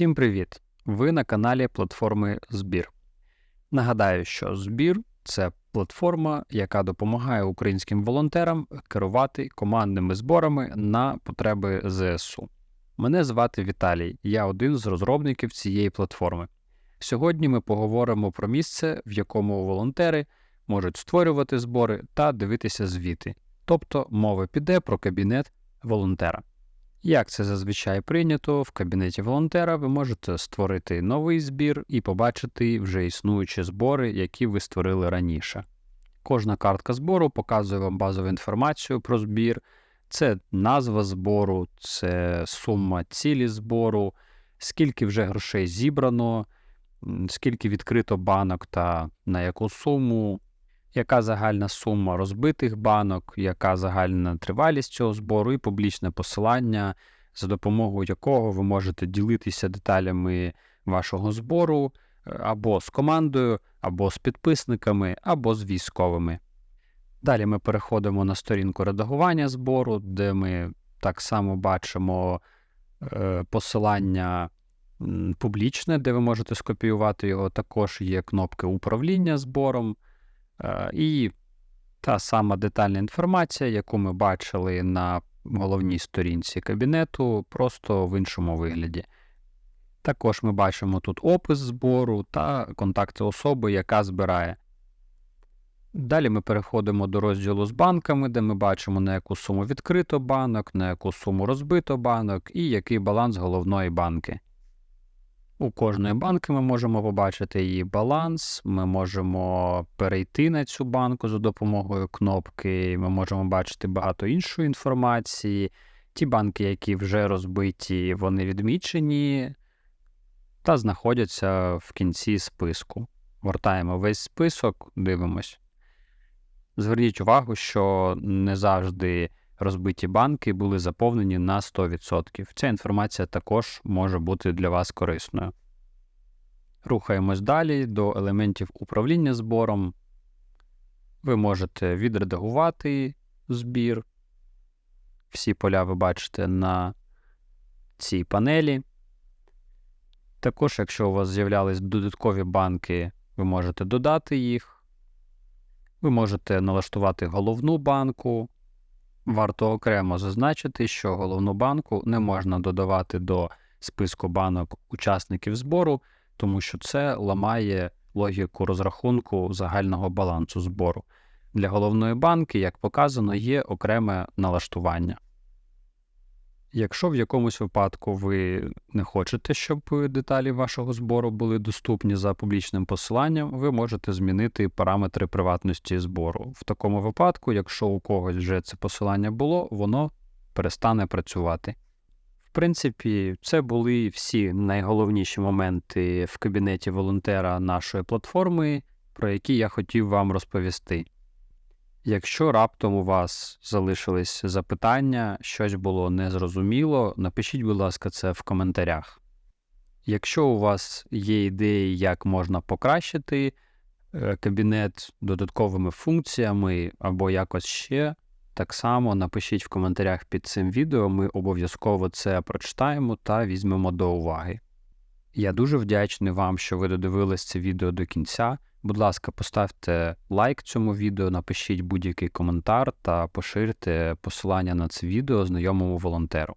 Всім привіт! Ви на каналі платформи Збір. Нагадаю, що збір це платформа, яка допомагає українським волонтерам керувати командними зборами на потреби ЗСУ. Мене звати Віталій, я один з розробників цієї платформи. Сьогодні ми поговоримо про місце, в якому волонтери можуть створювати збори та дивитися звіти, тобто мова піде про кабінет волонтера. Як це зазвичай прийнято, в кабінеті волонтера ви можете створити новий збір і побачити вже існуючі збори, які ви створили раніше. Кожна картка збору показує вам базову інформацію про збір, це назва збору, це сума цілі збору, скільки вже грошей зібрано, скільки відкрито банок та на яку суму, яка загальна сума розбитих банок, яка загальна тривалість цього збору і публічне посилання, за допомогою якого ви можете ділитися деталями вашого збору е, або з командою, або з підписниками, або з військовими. Далі ми переходимо на сторінку редагування збору, де ми так само бачимо е, посилання публічне, де ви можете скопіювати його. Також є кнопки управління збором. Е, І та сама детальна інформація, яку ми бачили на головній сторінці кабінету, просто в іншому вигляді. Також ми бачимо тут опис збору та контакти особи, яка збирає. Далі ми переходимо до розділу з банками, де ми бачимо, на яку суму відкрито банок, на яку суму розбито банок і який баланс головної банки. У кожної банки ми можемо побачити її баланс, ми можемо перейти на цю банку за допомогою кнопки, ми можемо бачити багато іншої інформації. Ті банки, які вже розбиті, вони відмічені та знаходяться в кінці списку. Гортаємо весь список, дивимось. Зверніть увагу, що не завжди розбиті банки були заповнені на 100%. Ця інформація також може бути для вас корисною. Рухаємось далі до елементів управління збором. Ви можете відредагувати збір. Всі поля ви бачите на цій панелі. Також, якщо у вас з'являлись додаткові банки, ви можете додати їх. Ви можете налаштувати головну банку. Варто окремо зазначити, що головну банку не можна додавати до списку банок учасників збору, тому що це ламає логіку розрахунку загального балансу збору. Для головної банки, як показано, є окреме налаштування. Якщо в якомусь випадку ви не хочете, щоб деталі вашого збору були доступні за публічним посиланням, ви можете змінити параметри приватності збору. В такому випадку, якщо у когось вже це посилання було, воно перестане працювати. В принципі, це були всі найголовніші моменти в кабінеті волонтера нашої платформи, про які я хотів вам розповісти. Якщо раптом у вас залишились запитання, щось було незрозуміло, напишіть, будь ласка, це в коментарях. Якщо у вас є ідеї, як можна покращити е, кабінет додатковими функціями або якось ще, так само напишіть в коментарях під цим відео, ми обов'язково це прочитаємо та візьмемо до уваги. Я дуже вдячний вам, що ви додивились це відео до кінця. Будь ласка, поставте лайк цьому відео, напишіть будь-який коментар та поширте посилання на це відео знайомому волонтеру.